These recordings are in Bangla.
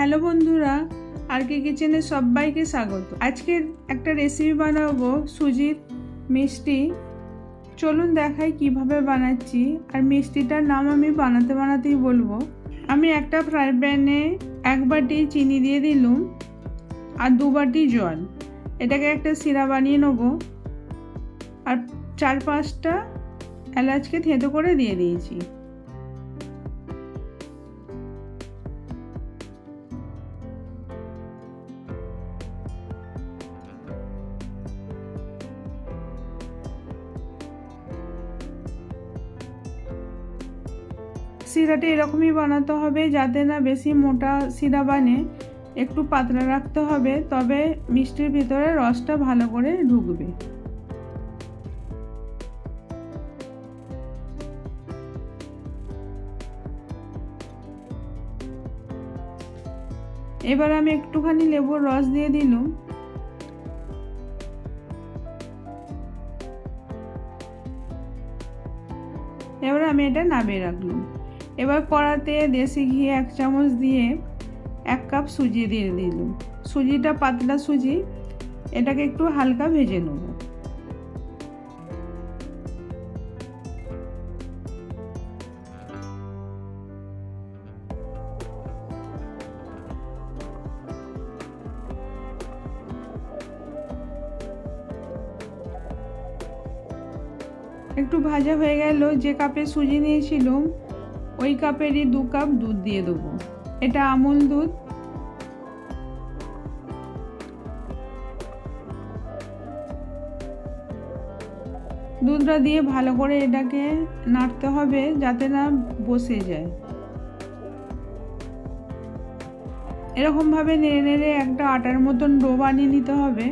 হ্যালো বন্ধুরা আর কে কিচেনে সবাইকে স্বাগত। আজকে একটা রেসিপি বানাবো, সুজির মিষ্টি। চলুন দেখাই কীভাবে বানাচ্ছি, আর মিষ্টিটার নাম আমি বানাতে বানাতেই বলব। আমি একটা ফ্রাই প্যানে এক বাটি চিনি দিয়ে দিলুম, আর দু বাটি জল। এটাকে একটা সিরা বানিয়ে নেব, আর চার পাঁচটা এলাচকে থেঁতো করে দিয়ে দিয়েছি। শিরাটা এরকমই বানাতে হবে যাতে না বেশি মোটা শিরা বানে। একটু পাতলা রাখতে হবে, তবে মিষ্টির ভিতরে রসটা ভালো করে ঢুকবে। এবার আমি একটুখানি লেবুর রস দিয়ে দিলাম। এবার আমি এটা নামিয়ে রাখলাম। এবার কড়াতে দেশি ঘি এক চামচ দিয়ে এক কাপ সুজি দিয়ে দিলাম। সুজিটা, পাতলা সুজি, এটাকে একটু হালকা ভেজে নেব। একটু ভাজা হয়ে গেল, যে কাপে সুজি নিয়েছিলাম ওই কাপেরই দু কাপ দুধ দিয়ে দেবো। এটা আমুল দুধ। দুধটা দিয়ে ভালো করে এটাকে নাড়তে হবে যাতে না বসে যায়। এরকমভাবে নেড়ে নেড়ে একটা আটার মতন ডো বানিয়ে নিতে হবে।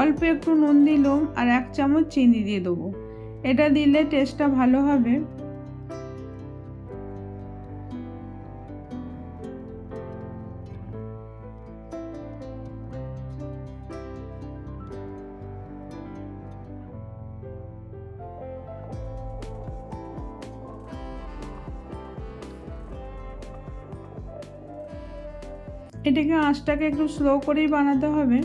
অল্প একটু নুন দিলাম আর এক চামচ চিনি দিয়ে দেবো। এটা দিলে টেস্টটা ভালো হবে। এটাকে আঁচটাকে একটু স্লো করেই বানাতে হবে।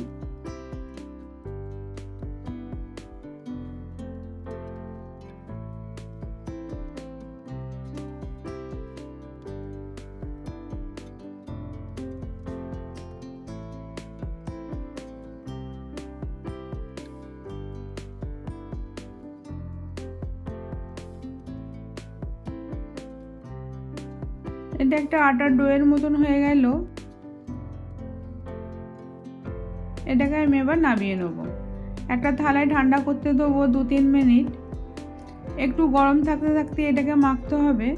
এটা একটা আটার ডোয়ের মতন হয়ে গেল। এটাকে আমি এবার নামিয়ে নেব। একটা থালায় ঠান্ডা করতে দেবো দু তিন মিনিট। একটু গরম থাকতে থাকতে এটাকে মাখতে হবে।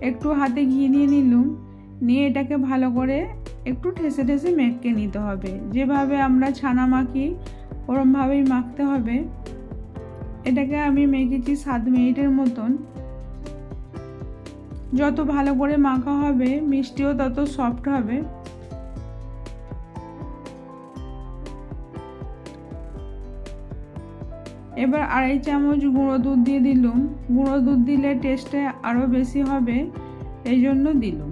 একটু হাতে ঘি নিয়ে নিলুম। নিয়ে এটাকে ভালো করে একটু ঠেসে ঠেসে মেখকে নিতে হবে। যেভাবে আমরা ছানা মাখি, ওরমভাবেই মাখতে হবে। এটাকে আমি মেখেছি সাত মিনিটের মতন। যত ভালো করে মাখা হবে, মিষ্টিও তত সফট হবে। এবার আড়াই চামচ গুঁড়ো দুধ দিয়ে দিলুম। গুঁড়ো দুধ দিলে টেস্টে আরও বেশি হবে এই জন্য দিলুম।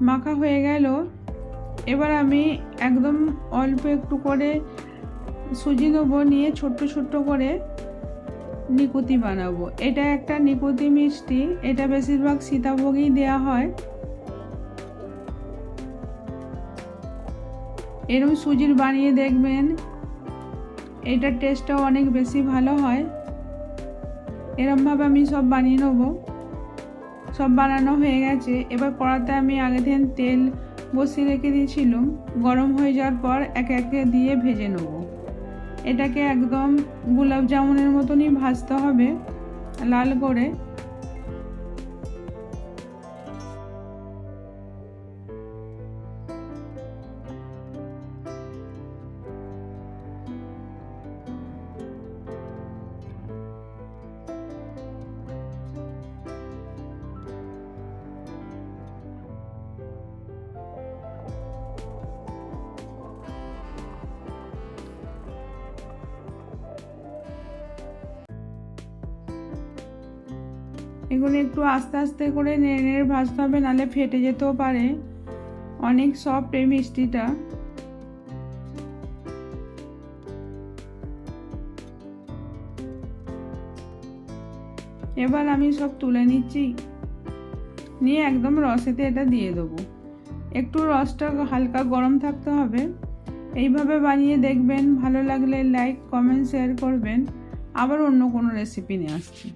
মাখা হয়ে গেল। এবার আমি একদম অল্প একটু করে সুজি নেব, নিয়ে ছোট্ট ছোট্ট করে নিকুতি বানাবো। এটা একটা নিকুতি মিষ্টি, এটা বেশিরভাগ সীতাভোগেই দেওয়া হয়। এরকম সুজির বানিয়ে দেখবেন, এটার টেস্টটাও অনেক বেশি ভালো হয়। এরমভাবে আমি সব বানিয়ে নেব। সব বানানো হয়ে গেছে। এবার কড়াতে আমি আগে দিন তেল বসিয়ে রেখে দিয়েছিলাম। গরম হয়ে যাওয়ার পর একে একে দিয়ে ভেজে নেব। এটাকে একদম গোলাপ জামুনের মতনই ভাজতে হবে, লাল করে। এগুলো একটু আস্তে আস্তে করে নেড়ে নেড়ে ভাজতে হবে, নাহলে ফেটে যেতেও পারে। অনেক সফট এই মিষ্টিটা। এবার আমি সব তুলে নিচ্ছি। নিয়ে একদম রসেতে এটা দিয়ে দেবো। একটু রসটা হালকা গরম থাকতে হবে। এইভাবে বানিয়ে দেখবেন, ভালো লাগলে লাইক কমেন্ট শেয়ার করবেন। আবার অন্য কোনো রেসিপি নিয়ে আসছি।